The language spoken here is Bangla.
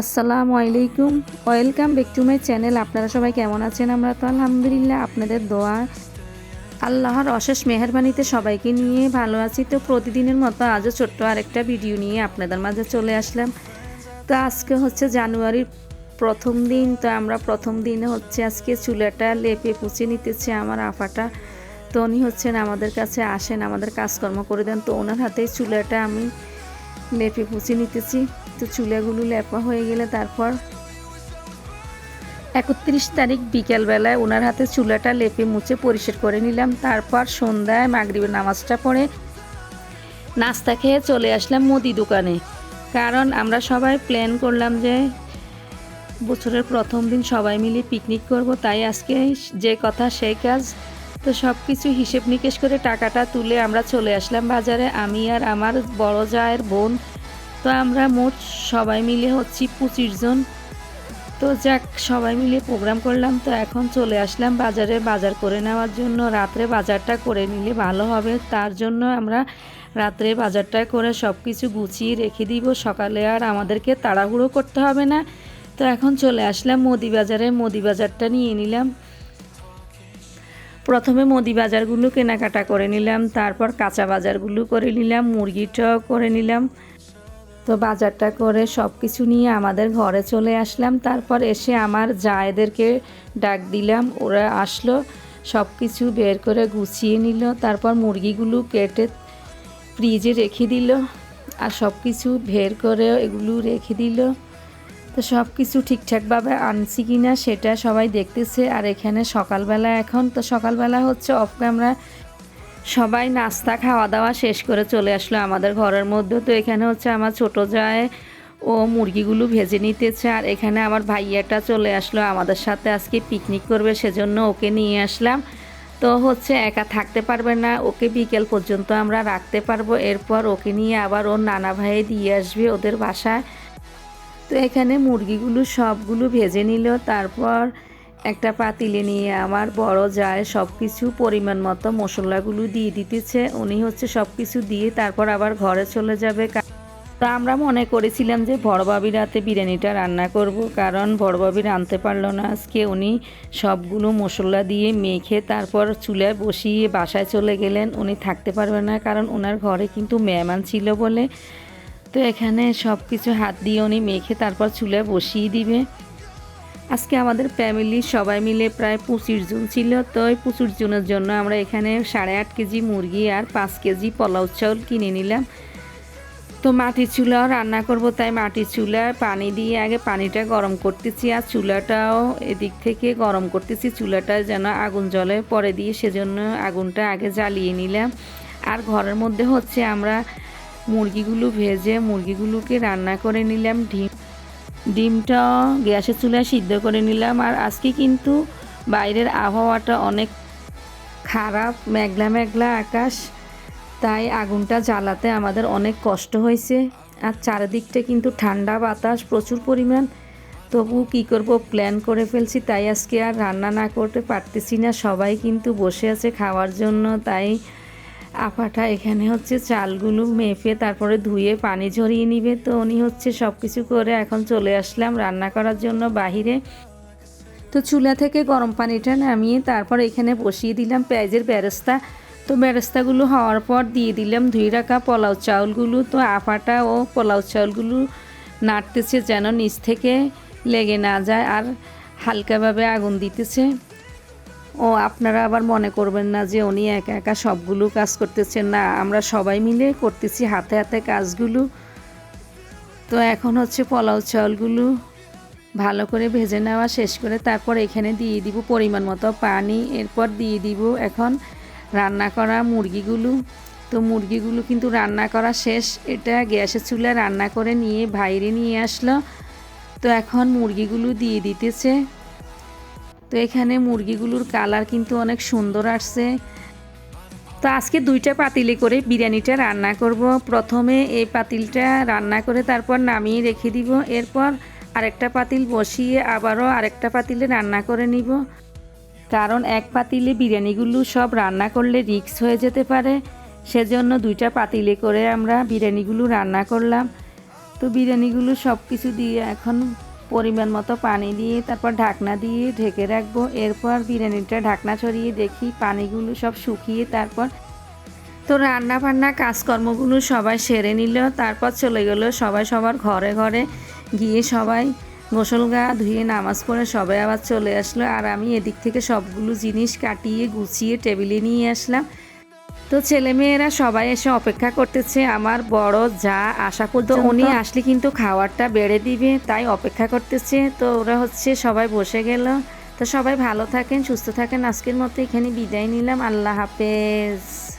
আসসালামু আলাইকুম। Welcome back to my channel. আপনারা সবাই কেমন আছেন? আমরা তো আলহামদুলিল্লাহ আপনাদের দোয়া, আল্লাহর অশেষ মেহরবানিতে সবাইকে নিয়ে ভালো আছি। তো প্রতিদিনের মতো আজও ছোট্ট আরেকটা ভিডিও নিয়ে আপনাদের মাঝে চলে আসলাম। তো আজকে হচ্ছে জানুয়ারির প্রথম দিন। তো আমরা প্রথম দিনে হচ্ছে আজকে চুলাটা লেপে পুছে নিতেছে আমার আফাটা। তো উনি হচ্ছেন আমাদের কাছে আসেন, আমাদের কাজকর্ম করে দেন। তো ওনার হাতেই চুলাটা আমি লেপে পুছে নিতেছি। তো চুলাগুলো লেপা হয়ে গেলে তারপর একত্রিশ তারিখ বিকেলবেলায় ওনার হাতে চুলাটা লেপে মুছে পরিষ্কার করে নিলাম। তারপর সন্ধ্যায় মাগরিবের নামাজটা পড়ে নাস্তা খেয়ে চলে আসলাম মুদি দোকানে। কারণ আমরা সবাই প্ল্যান করলাম যে বছরের প্রথম দিন সবাই মিলে পিকনিক করব, তাই আজকে যে কথা সেই কাজ। তো সব কিছু হিসেব নিকেশ করে টাকাটা তুলে আমরা চলে আসলাম বাজারে। আমি আর আমার বড় জায়ের বোন তো আমরা মোট সবাই মিলে হচ্ছি পঁচিশ জন। তো যাক, সবাই মিলে প্রোগ্রাম করলাম। তো এখন চলে আসলাম বাজারে বাজার করে নেওয়ার জন্য। রাত্রে বাজারটা করে নিলে ভালো হবে। তার জন্য আমরা রাত্রে বাজারটা করে সব কিছু গুছিয়ে রেখে দিব। সকালে আর আমাদেরকে তাড়াহুড়ো করতে হবে না। তো এখন চলে আসলাম মুদি বাজারে। মুদি বাজারটা নিয়ে নিলাম। প্রথমে মুদি বাজারগুলো কেনাকাটা করে নিলাম। তারপর কাঁচা বাজারগুলো করে নিলাম। মুরগিটাও করে নিলাম। তো বাজারটা করে সব কিছু নিয়ে আমাদের ঘরে চলে আসলাম। তারপর এসে আমার জায়েদেরকে ডাক দিলাম, ওরা আসলো সব কিছু বের করে গুছিয়ে নিল, তারপর মুরগিগুলো কেটে ফ্রিজে রেখে দিল আর সব কিছু বের করে এগুলো রেখে দিল। তো সব কিছু ঠিকঠাকভাবে আনছি কি না সেটা সবাই দেখতেছে আর এখানে সকালবেলা এখন, তো সকালবেলা হচ্ছে অফ ক্যামেরা সবাই নাস্তা খাওয়া দাওয়া শেষ করে চলে আসলো আমাদের ঘরের মধ্যে। তো এখানে হচ্ছে আমার ছোট যায় ও মুরগিগুলো ভেজে নিতেছে আর এখানে আমার ভাইয়াটা চলে আসলো আমাদের সাথে আজকে পিকনিক করবে সেজন্য ওকে নিয়ে আসলাম। তো হচ্ছে একা থাকতে পারবে না, ওকে বিকেল পর্যন্ত আমরা রাখতে পারব। এরপর ওকে নিয়ে আবার ওর নানা ভাই দিয়ে আসবে ওদের বাসায়। তো এখানে মুরগিগুলো সবগুলো ভেজে নিল, তারপর একটা পাতিলে নিয়ে আমার বড় যায় সব কিছু পরিমাণ মতো মশলাগুলো দিয়ে দিতেছে। উনি হচ্ছে সব কিছু দিয়ে তারপর আবার ঘরে চলে যাবে। তা আমরা মনে করেছিলাম যে বড়বাবি রাতে বিরিয়ানিটা রান্না করব, কারণ বড়বাবি রাঁধতে পারল না। আজকে উনি সবগুলো মশলা দিয়ে মেখে তারপর চুলায় বসিয়ে বাসায় চলে গেলেন। উনি থাকতে পারবে না, কারণ ওনার ঘরে কিন্তু মেহমান ছিল বলে। তো এখানে সব কিছু হাত দিয়ে উনি মেখে তারপর চুলায় বসিয়ে দিবে। আজকে আমাদের ফ্যামিলি সবাই মিলে প্রায় পঁচিশ জন ছিল, তো ওই পঁচিশ জনের জন্য আমরা এখানে সাড়ে আট কেজি মুরগি আর পাঁচ কেজি পোলাও চাউল কিনে নিলাম। তো মাটির চুলাও রান্না করব, তাই মাটির চুলায় পানি দিয়ে আগে পানিটা গরম করতেছি আর চুলাটাও এদিক থেকে গরম করতেছি, চুলাটা যেন আগুন জলে পরে দিয়ে সেজন্য আগুনটা আগে জ্বালিয়ে নিলাম। আর ঘরের মধ্যে হচ্ছে আমরা মুরগিগুলো ভেজে মুরগিগুলোকে রান্না করে নিলাম, ডিম ডিমটা গ্যাসের চুলায় সিদ্ধ করে নিলাম। আর আজকে কিন্তু বাইরের আবহাওয়াটা অনেক খারাপ, মেঘলা মেঘলা আকাশ, তাই আগুনটা জ্বালাতে আমাদের অনেক কষ্ট হয়েছে। আর চারিদিকটা কিন্তু ঠান্ডা বাতাস, প্রচুর পরিমাণ। তবু কি করব প্ল্যান করে ফেলছি, তাই আজকে আর রান্না না করতে পারতেছি না। সবাই কিন্তু বসে আছে খাওয়ার জন্য, তাই আপাটা এখানে হচ্ছে চালগুলো মেপে তারপরে ধুয়ে পানি ঝরিয়ে নিবে। তো উনি হচ্ছে সব কিছু করে এখন চলে আসলাম রান্না করার জন্য বাহিরে। তো চুলা থেকে গরম পানিটা নামিয়ে তারপর এখানে বসিয়ে দিলাম পেঁয়াজের বেরেস্তা। তো বেরেস্তাগুলো হওয়ার পর দিয়ে দিলাম ধুয়ে রাখা পোলাও চাউলগুলো। তো আপাটা ও পোলাও চাউলগুলো নাড়তেছে যেন নিচ থেকে লেগে না যায় আর হালকাভাবে আগুন দিতেছে। ও, আপনারা আবার মনে করবেন না যে উনি একা একা সবগুলো কাজ করতেছেন। না, আমরা সবাই মিলে করতেছি হাতে হাতে কাজগুলো। তো এখন হচ্ছে পোলাও চাউলগুলো ভালো করে ভেজে নেওয়া শেষ করে তারপর এখানে দিয়ে দিব পরিমাণ মতো পানি। এরপর দিয়ে দিব এখন রান্না করা মুরগিগুলো। তো মুরগিগুলো কিন্তু রান্না করা শেষ। এটা গ্যাসের চুলায় রান্না করে নিয়ে বাইরে নিয়ে আসলো। তো এখন মুরগিগুলো দিয়ে দিতেছে। তো এখানে মুরগিগুলোর কালার কিন্তু অনেক সুন্দর আসছে। তো আজকে দুইটা পাতিলে করে বিরিয়ানিটা রান্না করব। প্রথমে এই পাতিলটা রান্না করে তারপর নামিয়ে রেখে দিব। এরপর আরেকটা পাতিল বসিয়ে আবারও আরেকটা পাতিলে রান্না করে নিব। কারণ এক পাতিলে বিরিয়ানিগুলো সব রান্না করলে রিক্স হয়ে যেতে পারে। সেজন্য দুইটা পাতিলে করে আমরা বিরিয়ানিগুলো রান্না করলাম। তো বিরিয়ানিগুলো সব কিছু দিয়ে এখন পরিমাণ মতো পানি দিয়ে, তারপর ঢাকনা দিয়ে ঢেকে রাখব। এরপর বিরিয়ানিটা ঢাকনা ছড়িয়ে দেখি পানিগুলো সব শুকিয়ে, তারপর তো রান্না বান্না কাজকর্মগুলো সবাই সেরে নিল। তারপর চলে গেল সবাই সবার ঘরে ঘরে। গিয়ে সবাই গোসল গা ধুয়ে নামাজ পড়ে সবাই আবার চলে আসলো। আর আমি এদিক থেকে সবগুলো জিনিস কাটিয়ে, গুছিয়ে, টেবিলে নিয়ে আসলাম। তো ছেলেমেয়েরা সবাই এসে অপেক্ষা করতেছে আমার বড় যা আশা করতো উনি আসলে কিন্তু খাওয়ারটা বেড়ে দিবে তাই অপেক্ষা করতেছে। তো ওরা হচ্ছে সবাই বসে গেল। তো সবাই ভালো থাকেন সুস্থ থাকেন। আজকের মতো এখানে বিদায় নিলাম। আল্লাহ হাফেজ।